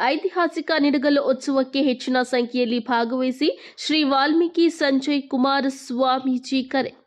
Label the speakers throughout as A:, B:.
A: ಐತಿಹಾಸಿಕ ನಿಡಗಲು ಉತ್ಸವಕ್ಕೆ ಹೆಚ್ಚಿನ ಸಂಖ್ಯೆಯಲ್ಲಿ ಭಾಗವಹಿಸಿ ಶ್ರೀ ವಾಲ್ಮೀಕಿ ಸಂಜಯ್ ಕುಮಾರ ಸ್ವಾಮೀಜಿ ಕರೆ.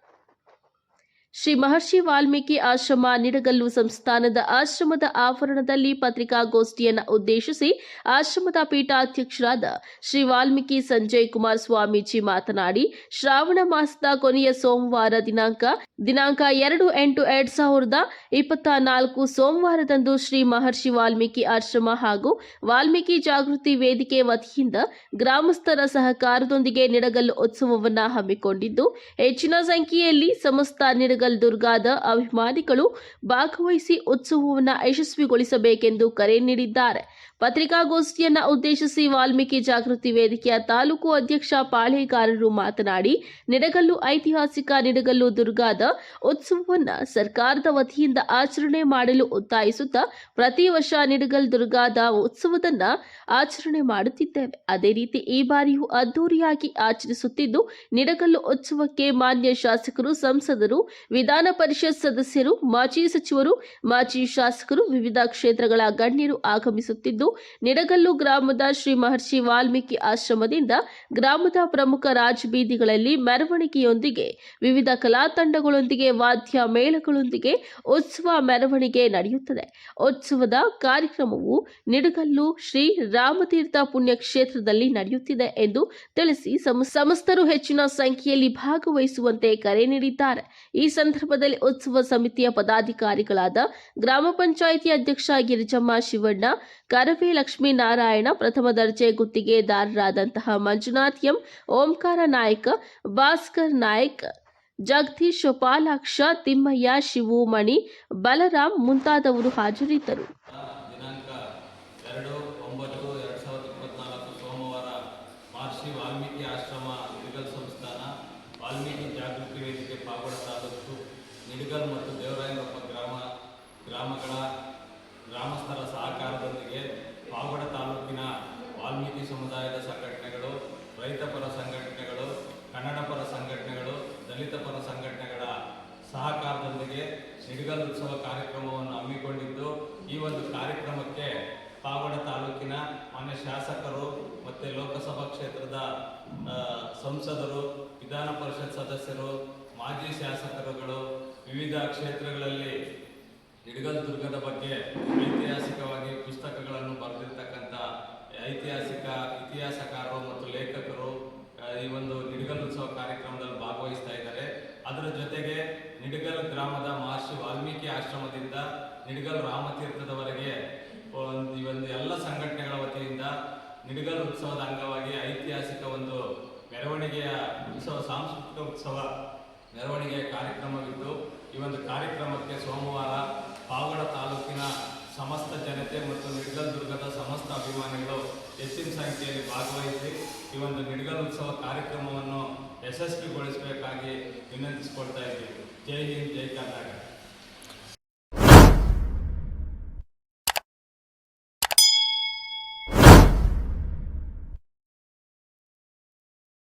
A: ಶ್ರೀ ಮಹರ್ಷಿ ವಾಲ್ಮೀಕಿ ಆಶ್ರಮ ನಿಡಗಲ್ಲು ಸಂಸ್ಥಾನದ ಆಶ್ರಮದ ಆವರಣದಲ್ಲಿ ಪತ್ರಿಕಾಗೋಷ್ಠಿಯನ್ನು ಉದ್ದೇಶಿಸಿ ಆಶ್ರಮದ ಪೀಠಾಧ್ಯಕ್ಷರಾದ ಶ್ರೀ ವಾಲ್ಮೀಕಿ ಸಂಜಯ್ ಕುಮಾರ್ ಸ್ವಾಮೀಜಿ ಮಾತನಾಡಿ, ಶ್ರಾವಣ ಮಾಸದ ಕೊನೆಯ ಸೋಮವಾರ ದಿನಾಂಕ ದಿನಾಂಕ ಎರಡು ಎಂಟು ಎರಡ್ ಸಾವಿರದ ಇಪ್ಪತ್ತ ನಾಲ್ಕು ಸೋಮವಾರದಂದು ಶ್ರೀ ಮಹರ್ಷಿ ವಾಲ್ಮೀಕಿ ಆಶ್ರಮ ಹಾಗೂ ವಾಲ್ಮೀಕಿ ಜಾಗೃತಿ ವೇದಿಕೆ ವತಿಯಿಂದ ಗ್ರಾಮಸ್ಥರ ಸಹಕಾರದೊಂದಿಗೆ ನಿಡಗಲ್ಲು ಉತ್ಸವವನ್ನು ಹಮ್ಮಿಕೊಂಡಿದ್ದು, ಹೆಚ್ಚಿನ ಸಂಖ್ಯೆಯಲ್ಲಿ ಸಮಸ್ತ ನಿಡಗಲ್ ದುರ್ಗಾದ ಅಭಿಮಾನಿಗಳು ಭಾಗವಹಿಸಿ ಉತ್ಸವವನ್ನು ಯಶಸ್ವಿಗೊಳಿಸಬೇಕೆಂದು ಕರೆ ನೀಡಿದ್ದಾರೆ. ಪತ್ರಿಕಾಗೋಷ್ಠಿಯನ್ನು ಉದ್ದೇಶಿಸಿ ವಾಲ್ಮೀಕಿ ಜಾಗೃತಿ ವೇದಿಕೆಯ ತಾಲೂಕು ಅಧ್ಯಕ್ಷ ಪಾಳೇಗಾರರು ಮಾತನಾಡಿ, ನಿಡಗಲ್ಲು ಐತಿಹಾಸಿಕ ನಿಡಗಲ್ಲು ದುರ್ಗಾದ ಉತ್ಸವವನ್ನ ಸರ್ಕಾರದ ವತಿಯಿಂದ ಆಚರಣೆ ಮಾಡಲು ಒತ್ತಾಯಿಸುತ್ತಾ ಪ್ರತಿ ವರ್ಷ ನಿಡಗಲ್ ದುರ್ಗಾದ ಉತ್ಸವದನ್ನ ಆಚರಣೆ ಮಾಡುತ್ತಿದ್ದೇವೆ. ಅದೇ ರೀತಿ ಈ ಬಾರಿಯೂ ಅದ್ದೂರಿಯಾಗಿ ಆಚರಿಸುತ್ತಿದ್ದು, ನಿಡಗಲ್ಲು ಉತ್ಸವಕ್ಕೆ ಮಾನ್ಯ ಶಾಸಕರು, ಸಂಸದರು ವಿಧಾನ ಪರಿಷತ್ ಸದಸ್ಯರು, ಮಾಜಿ ಸಚಿವರು, ಮಾಜಿ ಶಾಸಕರು, ವಿವಿಧ ಕ್ಷೇತ್ರಗಳ ಗಣ್ಯರು ಆಗಮಿಸುತ್ತಿದ್ದು, ನಿಡಗಲ್ಲು ಗ್ರಾಮದ ಶ್ರೀ ಮಹರ್ಷಿ ವಾಲ್ಮೀಕಿ ಆಶ್ರಮದಿಂದ ಗ್ರಾಮದ ಪ್ರಮುಖ ರಾಜಬೀದಿಗಳಲ್ಲಿ ಮೆರವಣಿಗೆಯೊಂದಿಗೆ, ವಿವಿಧ ಕಲಾ ತಂಡಗಳೊಂದಿಗೆ, ವಾದ್ಯ ಮೇಳಗಳೊಂದಿಗೆ ಉತ್ಸವ ಮೆರವಣಿಗೆ ನಡೆಯುತ್ತದೆ. ಉತ್ಸವದ ಕಾರ್ಯಕ್ರಮವು ನಿಡಗಲ್ಲು ಶ್ರೀ ರಾಮತೀರ್ಥ ಪುಣ್ಯಕ್ಷೇತ್ರದಲ್ಲಿ ನಡೆಯುತ್ತಿದೆ ಎಂದು ತಿಳಿಸಿ ಸಮ- ಸಮಸ್ತರು ಹೆಚ್ಚಿನ ಸಂಖ್ಯೆಯಲ್ಲಿ ಭಾಗವಹಿಸುವಂತೆ ಕರೆ ನೀಡಿದ್ದಾರೆ. ಈ ಸಂದರ್ಭದಲ್ಲಿ ಉತ್ಸವ ಸಮಿತಿಯ ಪದಾಧಿಕಾರಿಗಳಾದ ಗ್ರಾಮ ಪಂಚಾಯಿತಿ ಅಧ್ಯಕ್ಷ ಗಿರಿಜಮ್ಮ ಶಿವಣ್ಣ, ಕರವೇ ಲಕ್ಷ್ಮೀನಾರಾಯಣ ಪ್ರಥಮ ದರ್ಜೆ ಗುತ್ತಿಗೆದಾರರಾದಂತಹ ಮಂಜುನಾಥ್ ಎಂ, ಓಂಕಾರ ನಾಯ್ಕ, ಭಾಸ್ಕರ್ ನಾಯಕ್, ಜಗದೀಶ್ ಪಾಲಾಕ್ಷ ತಿಮ್ಮಯ್ಯ ಶಿವಮಣಿ, ಬಲರಾಮ್ ಮುಂತಾದವರು ಹಾಜರಿದ್ದರು
B: ದಿನಾಂಕ ಎರಡು ಒಂಬತ್ತು ಎರಡು ಸಾವಿರದ ಇಪ್ಪತ್ನಾಲ್ಕು ಸೋಮವಾರ ಮಹರ್ಷಿ ವಾಲ್ಮೀಕಿ ಆಶ್ರಮ ನಿಡಗಲ್ ಸಂಸ್ಥಾನ ವಾಲ್ಮೀಕಿ ಜಾಗೃತಿ ವೇದಿಕೆ ಪಾವಡ ತಾಲೂಕು ನಿಡಗಲ್ ಮತ್ತು ದೇವರಾಯನಕೊಪ್ಪ ಗ್ರಾಮ ಗ್ರಾಮಗಳ ಗ್ರಾಮಸ್ಥರ ಸಹಕಾರದೊಂದಿಗೆ ಪಾವಗಡ ತಾಲೂಕಿನ ವಾಲ್ಮೀಕಿ ಸಮುದಾಯದ ಸಂಘಟನೆಗಳು ರೈತಪರ ಸಂಘಟನೆಗಳು ಕನ್ನಡ ಪರ ಸಂಘಟನೆಗಳು ದಲಿತ ಪರ ಸಂಘಟನೆಗಳ ಸಹಕಾರದೊಂದಿಗೆ ಸಿಡಿಗಲ್ ಉತ್ಸವ ಕಾರ್ಯಕ್ರಮವನ್ನು ಹಮ್ಮಿಕೊಂಡಿದ್ದು, ಈ ಒಂದು ಕಾರ್ಯಕ್ರಮಕ್ಕೆ ಪಾವಡ ತಾಲೂಕಿನ ಮಾನ್ಯ ಶಾಸಕರು ಮತ್ತು ಲೋಕಸಭಾ ಕ್ಷೇತ್ರದ ಸಂಸದರು, ವಿಧಾನ ಪರಿಷತ್ ಸದಸ್ಯರು, ಮಾಜಿ ಶಾಸಕರುಗಳು, ವಿವಿಧ ಕ್ಷೇತ್ರಗಳಲ್ಲಿ ಹಿಡಗಲ್ ದುರ್ಗದ ಬಗ್ಗೆ ಐತಿಹಾಸಿಕವಾಗಿ ಪುಸ್ತಕಗಳನ್ನು ಬರೆದಿರ್ತಕ್ಕಂಥ ಐತಿಹಾಸಿಕ ಇತಿಹಾಸಕಾರರು ಮತ್ತು ಲೇಖಕರು ಈ ಒಂದು ಮಹರ್ಷಿ ವಾಲ್ಮೀಕಿ ಆಶ್ರಮದಿಂದ ನಿಡಗಲ್ ರಾಮತೀರ್ಥದವರೆಗೆ ಒಂದು ಈ ಒಂದು ಎಲ್ಲ ಸಂಘಟನೆಗಳ ವತಿಯಿಂದ ನಿಡಗಲ್ ಉತ್ಸವದ ಅಂಗವಾಗಿ ಐತಿಹಾಸಿಕ ಒಂದು ಮೆರವಣಿಗೆಯ ಉತ್ಸವ, ಸಾಂಸ್ಕೃತಿಕ ಉತ್ಸವ ಮೆರವಣಿಗೆಯ ಕಾರ್ಯಕ್ರಮವಿದ್ದು, ಈ ಒಂದು ಕಾರ್ಯಕ್ರಮಕ್ಕೆ ಸೋಮವಾರ ಪಾವಗಡ ತಾಲೂಕಿನ ಸಮಸ್ತ ಜನತೆ ಮತ್ತು ನಿಡ್ಗಲ್ ದುರ್ಗದ ಸಮಸ್ತ ಅಭಿಮಾನಿಗಳು ಹೆಚ್ಚಿನ ಸಂಖ್ಯೆಯಲ್ಲಿ ಭಾಗವಹಿಸಿ ಈ ಒಂದು ನಿಡಗಲ್ ಉತ್ಸವ ಕಾರ್ಯಕ್ರಮವನ್ನು ಯಶಸ್ವಿಗೊಳಿಸಬೇಕಾಗಿ ವಿನಂತಿಸಿಕೊಳ್ತಾ ಇದ್ದೀವಿ. ಜೈ ಹಿಂದ್ ಜೈ ಕರ್ನಾಟಕ.